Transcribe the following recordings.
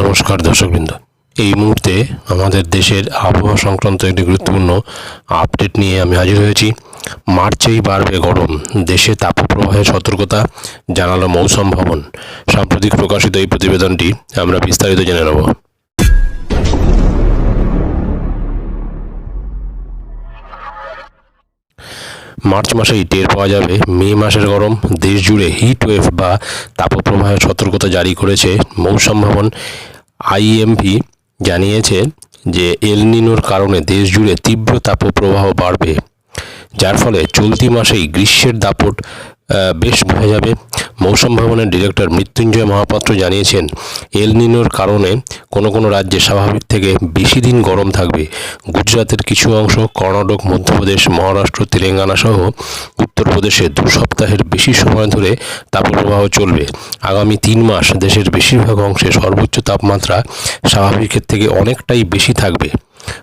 নমস্কার দর্শকবৃন্দ। এই মুহূর্তে আমাদের দেশের আবহাওয়া সংক্রান্ত একটি গুরুত্বপূর্ণ আপডেট নিয়ে আমি হাজির হয়েছি। মার্চেই বাড়বে গরম, দেশে তাপপ্রবাহের সতর্কতা জানালো মৌসম ভবন। সাম্প্রতিক প্রকাশিত এই প্রতিবেদনটি আমরা বিস্তারিত জেনে নেব। মার্চ মাসেই টের পাওয়া যাবে, মে মাসের গরম দেশ জুড়ে হিট ওয়েভ বা তাপপ্রবাহের সতর্কতা জারি করেছে মৌসুম ভবন আইএমভি জানিয়েছে যে এলনিনোর কারণে দেশ জুড়ে তীব্র তাপপ্রবাহ বাড়বে, যার ফলে চলতি মাসেই গ্রীষ্মের দাপট বেশ বোঝা যাবে। মৌসুম ভবনের ডিরেক্টর মৃত্যুঞ্জয় মহাপাত্র জানিয়েছেন এলনিনোর কারণে কোনো কোনো রাজ্যে স্বাভাবিক থেকে বেশি দিন গরম থাকবে। গুজরাতের কিছু অংশ, কর্ণাটক, মধ্যপ্রদেশ, মহারাষ্ট্র, তেলেঙ্গানা সহ উত্তরপ্রদেশে দু সপ্তাহের বেশি সময় ধরে তাপপ্রবাহ চলবে। আগামী তিন মাস দেশের বেশিরভাগ অংশে সর্বোচ্চ তাপমাত্রা স্বাভাবিকের থেকে অনেকটাই বেশি থাকবে।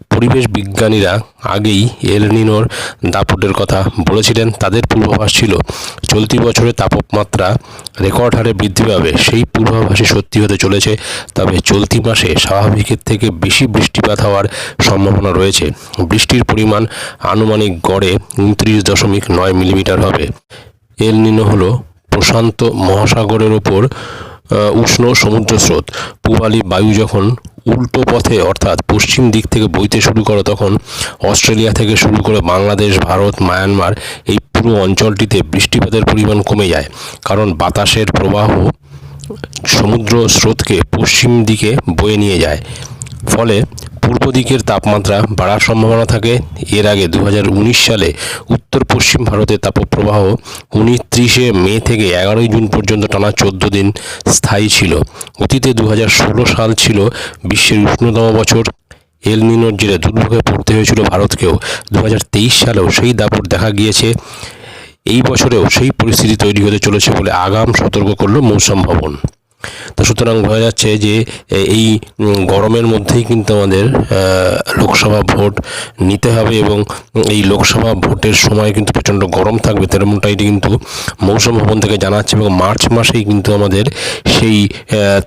পরিবেশ বিজ্ঞানীরা আগেই এলনিনোর দাপটের কথা বলেছিলেন। তাদের পূর্বাভাস ছিল চলতি বছরে তাপমাত্রা রেকর্ড হারে বৃদ্ধি পাবে, সেই পূর্বাভাসই সত্যি হতে চলেছে। তবে চলতি মাসে স্বাভাবিকের থেকে বেশি বৃষ্টিপাত হওয়ার সম্ভাবনা রয়েছে। বৃষ্টির পরিমাণ আনুমানিক গড়ে উনত্রিশ দশমিক নয় মিলিমিটার হবে। এল নিনো হলো প্রশান্ত মহাসাগরের ওপর উষ্ণ সমুদ্র স্রোত পূবালি বায়ু যখন উল্টো পথে, অর্থাৎ পশ্চিম দিক থেকে বইতে শুরু করে তখন, অস্ট্রেলিয়া থেকে শুরু করে বাংলাদেশ, ভারত, মায়ানমার, এই পুরো অঞ্চলটিতে বৃষ্টিপাতের পরিমাণ কমে যায়। কারণ বাতাসের প্রবাহ সমুদ্র স্রোতকে পশ্চিম দিকে বয়ে নিয়ে যায়। ফলে পূর্ব দিকের তাপমাত্রা বাড়ার সম্ভাবনা থাকে। এর আগে দু হাজার উনিশ সালে উত্তর পশ্চিম ভারতে তাপপ্রবাহ উনত্রিশে মে থেকে এগারোই জুন পর্যন্ত টানা চোদ্দ দিন স্থায়ী ছিল। অতীতে দু হাজার ষোলো সাল ছিল বিশ্বের উষ্ণতম বছর। এল নিনোর জেরে দুর্ভোগে পড়তে হয়েছিল ভারতকেও। দু হাজার তেইশ সালেও সেই দাপট দেখা গিয়েছে। এই বছরেও সেই পরিস্থিতি তৈরি হতে চলেছে বলে আগাম সতর্ক করল মৌসুম ভবন। তো সুতরাং বোঝা যাচ্ছে যে এই গরমের মধ্যেই কিন্তু আমাদের লোকসভা ভোট নিতে হবে এবং এই লোকসভা ভোটের সময় কিন্তু প্রচণ্ড গরম থাকবে, তেমনটাই কিন্তু মৌসুম ভবন থেকে জানাচ্ছে এবং মার্চ মাসেই কিন্তু আমাদের সেই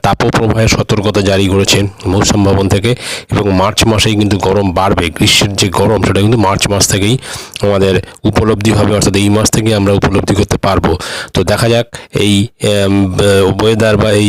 তাপপ্রবাহের সতর্কতা জারি করেছেন মৌসুম ভবন থেকে এবং মার্চ মাসেই কিন্তু গরম বাড়বে। গ্রীষ্মের যে গরম, সেটা কিন্তু মার্চ মাস থেকেই আমাদের উপলব্ধি হবে, অর্থাৎ এই মাস থেকে আমরা উপলব্ধি করতে পারব। তো দেখা যাক এই ওয়েদার বা এই